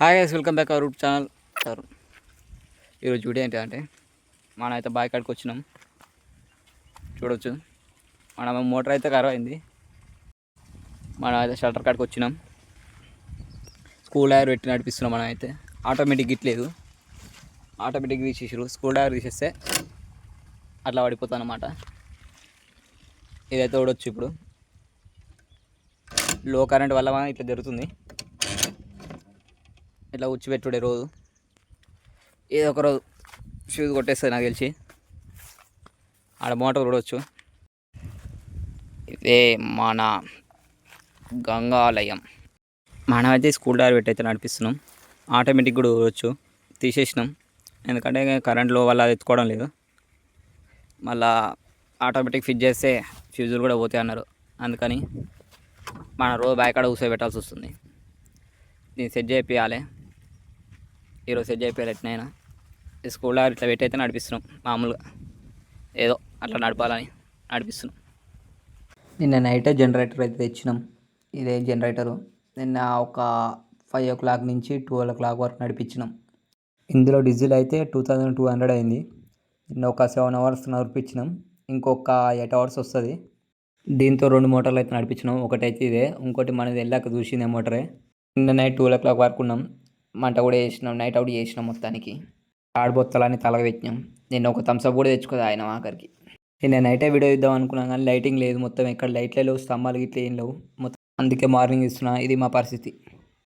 Hi guys welcome back our channel sir ఈరోజు video ఏంటి అంటే మనం అయితే బాయ్ కాడికి వచ్చినాం. చూడొచ్చు. మన మోటార్ అయితే ఖరాబ్ అయింది. మనం అయితే షటర్ కాడికి వచ్చినాం. స్కూల్ డైర్ పెట్టి నడిపిస్తున్నాం మనం అయితే ఆటోమేటిక్ ఇట్లేదు ఆటోమేటిక్ తీసేసారు స్కూల్ డైర్ తీసేస్తే అట్లా పడిపోతాను అనమాట ఇదైతే చూడొచ్చు ఇప్పుడు. లో కరెంట్ వల్ల ఇట్లా జరుగుతుంది. ఇట్లా ఉచ్చి పెట్టుడే రోజు. ఏదో ఒక రోజు షూస్ కొట్టేస్తుంది నాకు తెలిసి. ఆడ మోటార్ చూడవచ్చు ఇదే మన గంగాలయం. మనమైతే స్కూల్ డైర్ పెట్టి అయితే నడిపిస్తున్నాం. ఆటోమేటిక్ కూడా చూడవచ్చు తీసేసినాం. ఎందుకంటే కరెంట్లో వల్ల అది ఎత్తుకోవడం లేదు. మళ్ళా ఆటోమేటిక్ ఫిట్ చేస్తే ఫ్యూజులు కూడా పోతాయి అన్నారు. అందుకని మన రోజు బ్యాక్ కాడ కూర్చోబెట్టాల్సి వస్తుంది. దీన్ని సెట్ చేయాలి ఈరోజు సెట్ చేయాలి ఎట్నైనా. స్కూల్లో ఇట్లా పెట్టి అయితే నడిపిస్తున్నాం మామూలుగా. ఏదో అట్లా నడపాలని నడిపిస్తున్నాం. నిన్న నైట్ జనరేటర్ అయితే తెచ్చినాం. ఇదే జనరేటరు నిన్న ఒక ఫైవ్ ఓ క్లాక్ నుంచి ట్వెల్వ్ ఓ క్లాక్ వరకు నడిపించినాం. ఇందులో డీజిల్ అయితే టూ థౌజండ్ టూ హండ్రెడ్ అయింది. నిన్న ఒక సెవెన్ అవర్స్ నడిపించినాం. ఇంకొక ఎయిట్ అవర్స్ వస్తుంది. దీంతో రెండు మోటార్లు అయితే నడిపించినాం. ఒకటైతే ఇదే. ఇంకోటి మనది వెళ్ళాక చూసిందే మోటరే నిన్న నైట్ టూ ఓ క్లాక్ వరకు ఉన్నాం. మంట కూడా చేసినాం నైట్ అవుట్ చేసినాం మొత్తానికి. ఆడబొత్తలని తలగ పెట్టినాం. నేను ఒక థమ్స్అప్ కూడా తెచ్చుకోదా ఆయన ఆఖరికి. నేను నైటే వీడియో ఇద్దాం అనుకున్నాను కానీ లైటింగ్ లేదు. మొత్తం ఎక్కడ లైట్లే లేవు స్తంభాలు గిట్ల ఏం లేవు. మొత్తం అందుకే మార్నింగ్ ఇస్తున్నా ఇది మా పరిస్థితి.